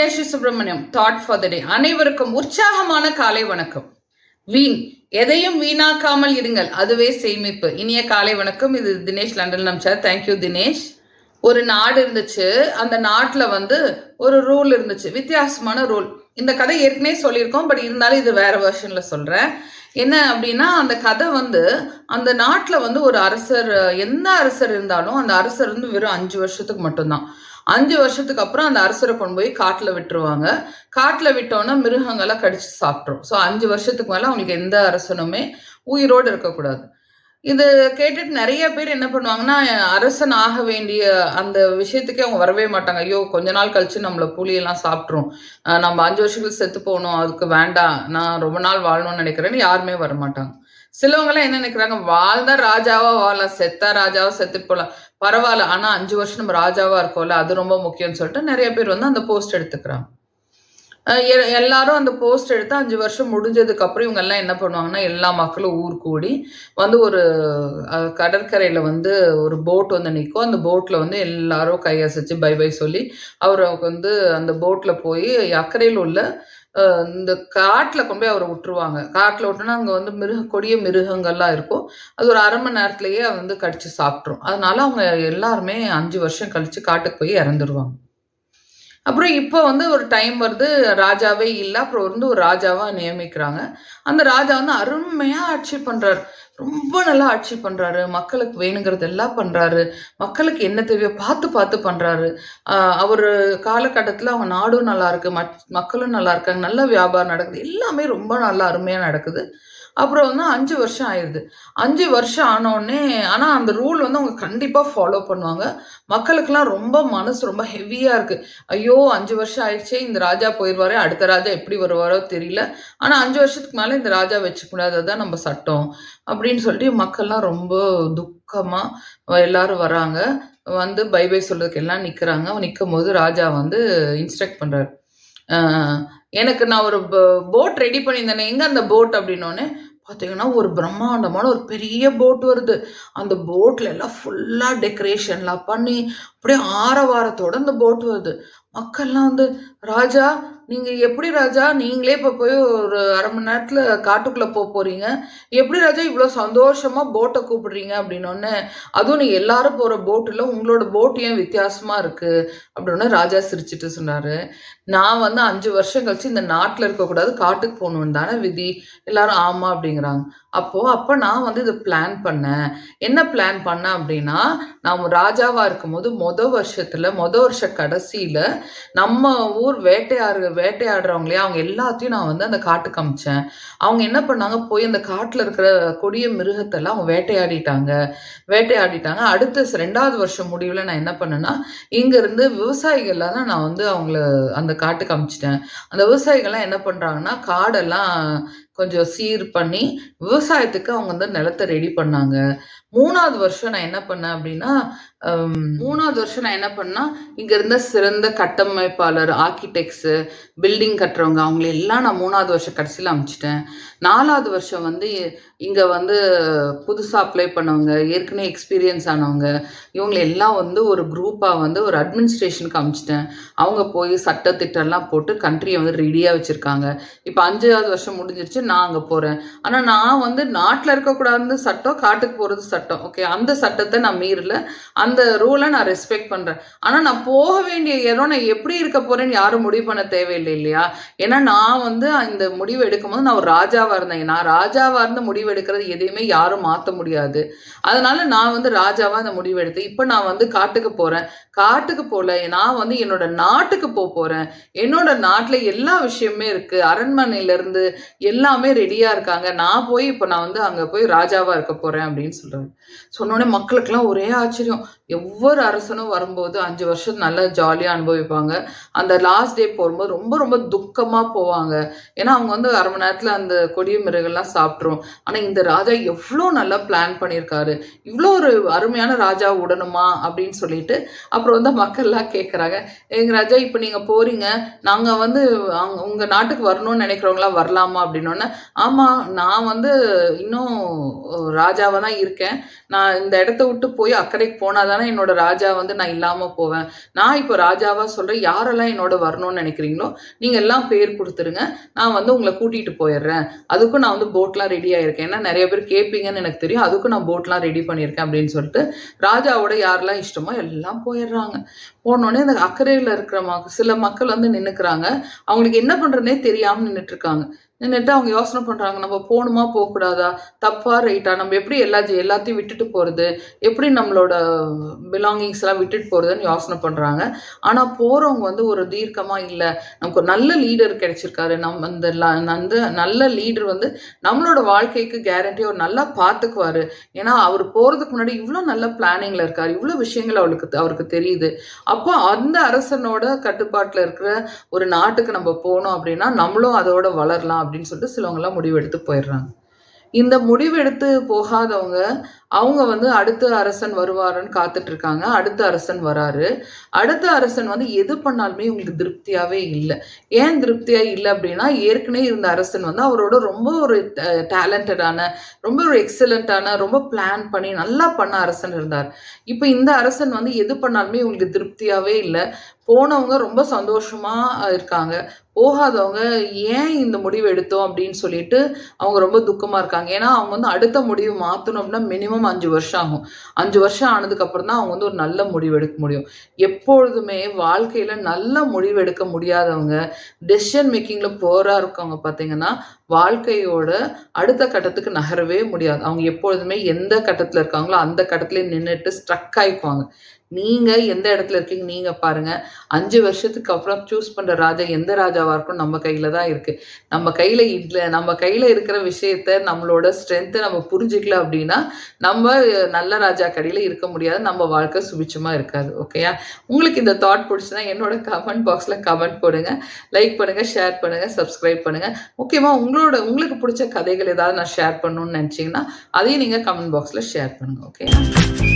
Vidyashree Subramaniam thought for the day அனைவருக்கும் உற்சாகமான காலை வணக்கம். வீண் எதையும் வீணாக்காமல் இருங்கள். அதுவே சேமிப்பு. இனிய காலை வணக்கம். இது தினேஷ் லண்டன் நம்சார் தேங்க்யூ தினேஷ். ஒரு நாடு இருந்துச்சு. அந்த நாட்டில் வந்து ஒரு ரூல் இருந்துச்சு. வித்தியாசமான ரூல் இந்த கதை ஏற்கனவே சொல்லியிருக்கோம். பட் இருந்தாலும் இது வேற வெர்ஷனில் சொல்றேன். என்ன அப்படின்னா அந்த கதை வந்து அந்த நாட்டில் வந்து ஒரு அரசர் எந்த அரசர் இருந்தாலும் அந்த அரசர் வந்து வெறும் அஞ்சு வருஷத்துக்கு மட்டும்தான். அஞ்சு வருஷத்துக்கு அப்புறம் அந்த அரசரை கொண்டு போய் காட்டில் விட்டுருவாங்க. காட்டில் விட்டோன்னா மிருகங்களை கடிச்சு சாப்பிட்ரும் ஸோ அஞ்சு வருஷத்துக்கு மேலே அவங்களுக்கு எந்த அரசனுமே உயிரோடு இருக்கக்கூடாது. இது கேட்டுட்டு நிறைய பேர் என்ன பண்ணுவாங்கன்னா அரசன் ஆக வேண்டிய அந்த விஷயத்துக்கே அவங்க வரவே மாட்டாங்க. ஐயோ கொஞ்ச நாள் கழிச்சு நம்மளை புலியெல்லாம் சாப்பிட்ரும் நம்ம அஞ்சு வருஷத்துக்கு செத்து போகணும். அதுக்கு வேண்டாம். நான் ரொம்ப நாள் வாழணும்னு நினைக்கிறேன்னு யாருமே வர மாட்டாங்க சிலவங்களாம் என்ன நினைக்கிறாங்க? வாழ்ந்தா ராஜாவா வாழலாம். செத்தா ராஜாவா செத்து போகலாம் பரவாயில்ல. ஆனா அஞ்சு வருஷம் நம்ம ராஜாவா இருக்கோம்ல அது ரொம்ப முக்கியம்னு சொல்லிட்டு நிறைய பேர் வந்து அந்த போஸ்ட் எடுத்துக்கிறாங்க. எ- எல்லாரும் அந்த போஸ்ட் எடுத்து அஞ்சு வருஷம் முடிஞ்சதுக்கு அப்புறம் இவங்க எல்லாம் என்ன பண்ணுவாங்கன்னா எல்லா மக்களும் ஊர் கூடி வந்து ஒரு கடற்கரையில் கடற்கரையில வந்து ஒரு போட் வந்து நிற்கும் அந்த போட்ல வந்து எல்லாரும் கையசைச்சு பை பை சொல்லி அவருக்கு வந்து அந்த போட்ல போய் அக்கறையில் உள்ள இந்த காட்டில் கொண்டு போய் அவரை விட்டுருவாங்க. காட்டில் விட்டோன்னா அங்கே வந்து மிருக கொடிய மிருகங்கள்லாம் இருக்கும். அது ஒரு அரை மணி நேரத்துலயே வந்து கடிச்சு சாப்பிட்ரும் அதனால அவங்க எல்லாருமே அஞ்சு வருஷம் கழிச்சு காட்டுக்கு போய் இறந்துருவாங்க. அப்புறம் இப்போ வந்து ஒரு டைம் வருது ராஜாவே இல்லை அப்புறம் வந்து ஒரு ராஜாவாக நியமிக்கிறாங்க. அந்த ராஜா வந்து அருமையாக ஆட்சி பண்ணுறாரு ரொம்ப நல்லா ஆட்சி பண்ணுறாரு மக்களுக்கு வேணுங்கிறது எல்லாம் பண்ணுறாரு மக்களுக்கு என்ன தேவையோ பார்த்து பார்த்து பண்ணுறாரு அவர் காலகட்டத்தில் அவங்க நாடும் நல்லா இருக்கு. மக்- மக்களும் நல்லா இருக்காங்க. நல்ல வியாபாரம் நடக்குது. எல்லாமே ரொம்ப நல்லா அருமையாக நடக்குது. அப்புறம் வந்து அஞ்சு வருஷம் ஆயிடுது அஞ்சு வருஷம் ஆனோடனே ஆனால் அந்த ரூல் வந்து அவங்க கண்டிப்பாக ஃபாலோ பண்ணுவாங்க. மக்களுக்கெல்லாம் ரொம்ப மனசு ரொம்ப ஹெவியாக இருக்குது ஐயோ அஞ்சு வருஷம் ஆயிடுச்சே இந்த ராஜா போயிடுவாரு அடுத்த ராஜா எப்படி வருவாரோ தெரியல. ஆனால் அஞ்சு வருஷத்துக்கு மேலே இந்த ராஜா வச்சுக்கூடாது அதுதான் நம்ம சட்டம் அப்படின்னு சொல்லிட்டு மக்கள்லாம் ரொம்ப துக்கமாக எல்லாரும் வராங்க. வந்து பை பை சொல்றதுக்கு எல்லாம் நிற்கிறாங்க நிற்கும் போது ராஜா வந்து இன்ஸ்ட்ரக்ட் பண்ணுறாரு எனக்கு நான் ஒரு போட் ரெடி பண்ணியிருந்தேனே. எங்கே அந்த போட் அப்படின்னோடனே பார்த்தீங்கன்னா ஒரு பிரம்மாண்டமான ஒரு பெரிய போட் வருது. அந்த போட்டில் எல்லாம் ஃபுல்லாக டெக்கரேஷன்லாம் பண்ணி அப்படியே ஆரவாரத்தோட அந்த போட் வருது. மக்கள்லாம் வந்து ராஜா நீங்க எப்படி ராஜா நீங்களே இப்போ போய் ஒரு அரை மணி நேரத்துல காட்டுக்குள்ள போக போறீங்க. எப்படி ராஜா இவ்வளோ சந்தோஷமா போட்டை கூப்பிடுறீங்க அப்படின்னோடனே அதுவும் நீங்கள் எல்லாரும் போற போட்டில் உங்களோட போட் ஏன் வித்தியாசமா இருக்கு? அப்படின்னு ராஜா சிரிச்சிட்டு சொன்னாரு. நான் வந்து அஞ்சு வருஷம் கழிச்சு இந்த நாட்டில் இருக்கக்கூடாது காட்டுக்கு போகணுன்னு தானே விதி. எல்லாரும் ஆமா அப்படிங்கிறாங்க. அப்போ அப்போ நான் வந்து இதை பிளான் பண்ணேன். என்ன பிளான் பண்ணேன் அப்படின்னா நாம் ராஜாவா இருக்கும்போது மொத வருஷத்துல மொத வருஷ கடைசியில நம்ம ஊர் வேட்டையாடு வேட்டையாடுறவங்களே அவங்க எல்லாத்தையும் நான் வந்து அந்த காட்டுக்கு அமிச்சேன். அவங்க என்ன பண்ணாங்க? போய் அந்த காட்டில் இருக்கிற கொடிய மிருகத்தெல்லாம் அவங்க வேட்டையாடிட்டாங்க. வேட்டையாடிட்டாங்க. அடுத்த ரெண்டாவது வருஷம் முடிவில் நான் என்ன பண்ணேன்னா இங்கேருந்து விவசாயிகள்லாம் தான் நான் வந்து அவங்கள அந்த காட்டுக்கு அமிச்சிட்டேன். அந்த விவசாயிகள்லாம் என்ன பண்ணுறாங்கன்னா காடெல்லாம் கொஞ்சம் சீர் பண்ணி விவசாயத்துக்கு அவங்க வந்து நிலத்தை ரெடி பண்ணாங்க. மூணாவது வருஷம் நான் என்ன பண்ணேன் அப்படின்னா மூணாவது வருஷம் நான் என்ன பண்ணா இங்க இருந்த சிறந்த கட்டமைப்பாளர் ஆர்கிடெக்ட்ஸ் பில்டிங் கட்டுறவங்க அவங்கள எல்லாம் நான் மூணாவது வருஷம் கடைசியில் அமைச்சிட்டேன். நாலாவது வருஷம் வந்து இங்க வந்து புதுசா அப்ளை பண்ணவங்க ஏற்கனவே எக்ஸ்பீரியன்ஸ் ஆனவங்க இவங்க எல்லாம் வந்து ஒரு குரூப்பா வந்து ஒரு அட்மினிஸ்ட்ரேஷனுக்கு அமிச்சிட்டேன். அவங்க போய் சட்டத்திட்டம்லாம் போட்டு கண்ட்ரியை வந்து ரெடியா வச்சிருக்காங்க. இப்போ அஞ்சாவது வருஷம் முடிஞ்சிருச்சு நான் அங்கே போகிறேன் ஆனால் நான் வந்து நாட்டில் இருக்கக்கூடாது சட்டம் காட்டுக்கு போகிறது சட்டம். ஓகே அந்த சட்டத்தை நான் மீறல. அந்த ரூலை நான் ரெஸ்பெக்ட் பண்ணுறேன் ஆனால் நான் போக வேண்டிய இடம் நான் எப்படி இருக்க போகிறேன்னு யாரும் முடிவு பண்ண தேவையில்லை இல்லையா? ஏன்னா நான் வந்து இந்த முடிவு எடுக்கும்போது நான் ஒரு ராஜாவாக இருந்தேன். நான் ராஜாவாக இருந்து முடிவு எடுக்கிறது எதையுமே யாரும் மாற்ற முடியாது. அதனால நான் வந்து ராஜாவாக அந்த முடிவு எடுத்தேன். இப்போ நான் வந்து காட்டுக்கு போகிறேன் காட்டுக்கு போகல நான் வந்து என்னோட நாட்டுக்கு போக போகிறேன் என்னோட நாட்டில் எல்லா விஷயமே இருக்குது அரண்மனையிலேருந்து இருந்து எல்லாமே ரெடியா இருக்காங்க. நான் போய் இப்போ நான் வந்து அங்க போய் ராஜாவா இருக்க போறேன் அப்படின்னு சொல்றாரு சொன்னோடனே மக்களுக்கெல்லாம் ஒரே ஆச்சரியம். ஒவ்வொரு அரசனும் வரும்போது அஞ்சு வருஷம் நல்லா ஜாலியா அனுபவிப்பாங்க. அந்த லாஸ்ட் டே போகும்போது ரொம்ப ரொம்ப துக்கமா போவாங்க. ஏன்னா அவங்க வந்து அரை மணி நேரத்துல அந்த கொடிய மிருகெல்லாம் சாப்பிட்ரும் ஆனா இந்த ராஜா எவ்வளோ நல்லா பிளான் பண்ணியிருக்காரு. இவ்வளோ ஒரு அருமையான ராஜா விடணுமா அப்படின்னு சொல்லிட்டு அப்புறம் வந்து மக்கள்லாம் கேட்குறாங்க எங்க ராஜா இப்போ நீங்க போறீங்க. நாங்க வந்து அங்க உங்க நாட்டுக்கு வரணும்னு நினைக்கிறவங்களாம் வரலாமா அப்படின்னோடனே ஆமா நான் வந்து இன்னும் ராஜாவா தான் இருக்கேன். நான் இந்த இடத்த விட்டு போய் அக்கறைக்கு போனா தானே என்னோட ராஜா வந்து நான் இல்லாம போவேன். நான் இப்போ ராஜாவா சொல்றேன் யாரெல்லாம் என்னோட வரணும்னு நினைக்கிறீங்களோ நீங்க எல்லாம் பேர் கொடுத்துருங்க. நான் வந்து உங்களை கூட்டிட்டு போயிடுறேன். அதுக்கும் நான் வந்து போட்லாம் ரெடி ஆயிருக்கேன். ஏன்னா நிறைய பேர் கேட்பீங்கன்னு எனக்கு தெரியும். அதுக்கும் நான் போட்லாம் ரெடி பண்ணியிருக்கேன் அப்படின்னு சொல்லிட்டு ராஜாவோட யாரெல்லாம் இஷ்டமோ எல்லாம் போயிடுறாங்க. போனோடனே அந்த அக்கறையில் இருக்கிற சில மக்கள் வந்து நின்னுக்கிறாங்க. அவங்களுக்கு என்ன பண்ணுறதுனே தெரியாமல் நின்னுட்டு இருக்காங்க. நின்றுட்டு அவங்க யோசனை பண்ணுறாங்க நம்ம போகணுமா போகக்கூடாதா? தப்பா ரைட்டா? நம்ம எப்படி எல்லா எல்லாத்தையும் விட்டுட்டு போகிறது எப்படி நம்மளோட பிலாங்கிங்ஸ் எல்லாம் விட்டுட்டு போகிறதுன்னு யோசனை பண்ணுறாங்க ஆனால் போகிறவங்க வந்து ஒரு தீர்க்கமாக இல்லை. நமக்கு ஒரு நல்ல லீடர் கிடைச்சிருக்காரு. நம்ம அந்த ல- அந்த நல்ல லீடர் வந்து நம்மளோட வாழ்க்கைக்கு கேரண்டி அவர் நல்லா பார்த்துக்குவாரு ஏன்னா அவர் போகிறதுக்கு முன்னாடி இவ்வளோ நல்ல பிளானிங்கில் இருக்கார். இவ்வளோ விஷயங்கள் அவளுக்கு அவருக்கு தெரியுது. அப்போ அந்த அரசனோட கட்டுப்பாட்டில் இருக்கிற ஒரு நாட்டுக்கு நம்ம போனோம் அப்படின்னா நம்மளும் அதோட வளரலாம் அப்படின்னு சொல்லிட்டு சிலவங்கெல்லாம் முடிவெடுத்து போயிடுறாங்க. இந்த முடிவெடுத்து போகாதவங்க அவங்க வந்து அடுத்த அரசன் வருவாருன்னு காத்துட்டு இருக்காங்க அடுத்த அரசன் வராரு. அடுத்த அரசன் வந்து எது பண்ணாலுமே உங்களுக்கு திருப்தியாவே இல்லை. ஏன் திருப்தியா இல்லை அப்படின்னா ஏற்கனவே இருந்த அரசன் வந்து அவரோட ரொம்ப ஒரு டேலண்டடான ரொம்ப ஒரு எக்ஸலண்ட்டான ரொம்ப பிளான் பண்ணி நல்லா பண்ண அரசன் இருந்தார். இப்போ இந்த அரசன் வந்து எது பண்ணாலுமே உங்களுக்கு திருப்தியாவே இல்லை. போனவங்க ரொம்ப சந்தோஷமா இருக்காங்க. போகாதவங்க ஏன் இந்த முடிவு எடுத்தோம் அப்படின்னு சொல்லிட்டு அவங்க ரொம்ப துக்கமா இருக்காங்க. ஏன்னா அவங்க வந்து அடுத்த முடிவு மாத்தணும் அப்படின்னா மினிமம் அஞ்சு வருஷம் ஆகும். அஞ்சு வருஷம் ஆனதுக்கு அப்புறம் தான் அவங்க வந்து ஒரு நல்ல முடிவு எடுக்க முடியும். எப்பொழுதுமே வாழ்க்கையில நல்ல முடிவு எடுக்க முடியாதவங்க டெசிஷன் மேக்கிங்ல போரா இருக்கவங்க பார்த்தீங்கன்னா வாழ்க்கையோட அடுத்த கட்டத்துக்கு நகரவே முடியாது. அவங்க எப்பொழுதுமே எந்த கட்டத்தில் இருக்காங்களோ அந்த கட்டத்துல நின்றுட்டு ஸ்ட்ரக் ஆயிக்குவாங்க. நீங்கள் எந்த இடத்துல இருக்கீங்க? நீங்கள் பாருங்கள் அஞ்சு வருஷத்துக்கு அப்புறம் சூஸ் பண்ணுற ராஜா எந்த ராஜாவாக இருக்கும்? நம்ம கையில் தான் இருக்குது நம்ம கையில் இல்லை. நம்ம கையில் இருக்கிற விஷயத்த நம்மளோட ஸ்ட்ரென்த்தை நம்ம புரிஞ்சுக்கல அப்படின்னா நம்ம நல்ல ராஜா கடையில் இருக்க முடியாது. நம்ம வாழ்க்கை சுபிச்சமாக இருக்காது. ஓகேயா உங்களுக்கு இந்த தாட் பிடிச்சுன்னா என்னோட கமெண்ட் பாக்ஸில் கமெண்ட் போடுங்க. லைக் பண்ணுங்கள் ஷேர் பண்ணுங்கள் சப்ஸ்கிரைப் முக்கியமாக உங்களுக்கு உங்களோட உங்களுக்கு பிடிச்ச கதைகள் ஏதாவது நான் ஷேர் பண்ணணும்னு நினச்சிங்கன்னா அதையும் நீங்கள் கமெண்ட் பாக்ஸில் ஷேர் பண்ணுங்க ஓகே